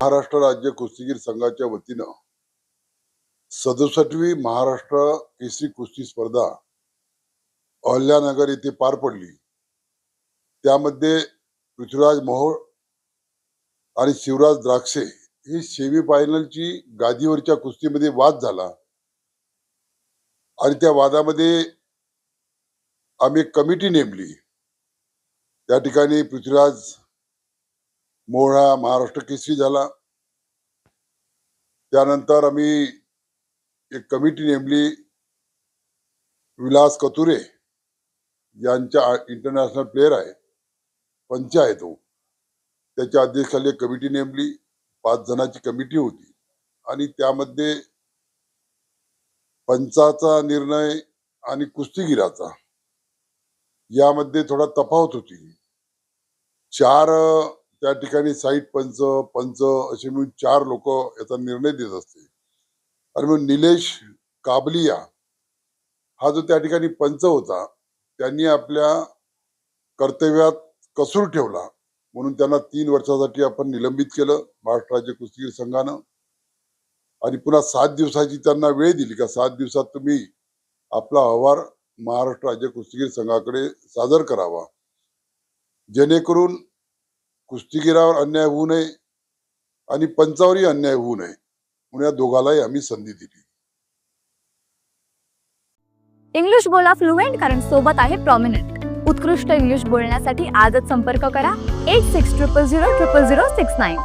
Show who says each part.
Speaker 1: महाराष्ट्र राज्य कुस्तीगीर संघाच्या वतीनं सदुसष्टवी महाराष्ट्र केसरी कुस्ती स्पर्धा अहल्यानगर येथे पार पडली. त्यामध्ये पृथ्वीराज मोहोळ आणि शिवराज द्राक्षे ही सेमी फायनलची गादीवरच्या कुस्तीमध्ये वाद झाला. आणि त्या वादामध्ये आम्ही कमिटी नेमली. त्या ठिकाणी पृथ्वीराज मोहळा महाराष्ट्र केसरी झाला. त्यानंतर आम्ही एक कमिटी नेमली विलास कतुरे यांच्या इंटरनॅशनल प्लेअर आहे पंच आहे तो. त्याच्या अध्यक्षाखाली एक कमिटी नेमली पाच जणांची कमिटी होती. आणि त्यामध्ये पंचाचा निर्णय आणि कुस्तीगिराचा यामध्ये थोडा तफावत होती. चार त्या ठिकाणी साईट पंच पंच असे मिळून चार लोक याचा निर्णय देत असते आणि मग निलेश काबलिया हा जो त्या ठिकाणी पंच होता त्यांनी आपल्या कर्तव्यात कसूर ठेवला. म्हणून त्यांना तीन वर्षासाठी आपण निलंबित केलं महाराष्ट्र राज्य कुस्तीगीर संघानं. आणि पुन्हा सात दिवसाची त्यांना वेळ दिली का सात दिवसात तुम्ही आपला अहवाल महाराष्ट्र राज्य कुस्तीगीर संघाकडे सादर करावा. जेणेकरून कुस्तीगिरावर अन्याय होऊ नये आणि पंचावरही अन्याय होऊ नये म्हणून या दोघालाही आम्ही संधी दिली.
Speaker 2: इंग्लिश बोला फ्लुएंट कारण सोबत आहे प्रॉमिनंट उत्कृष्ट इंग्लिश बोलण्यासाठी आजच संपर्क करा. Eight six triple zero triple zero six nine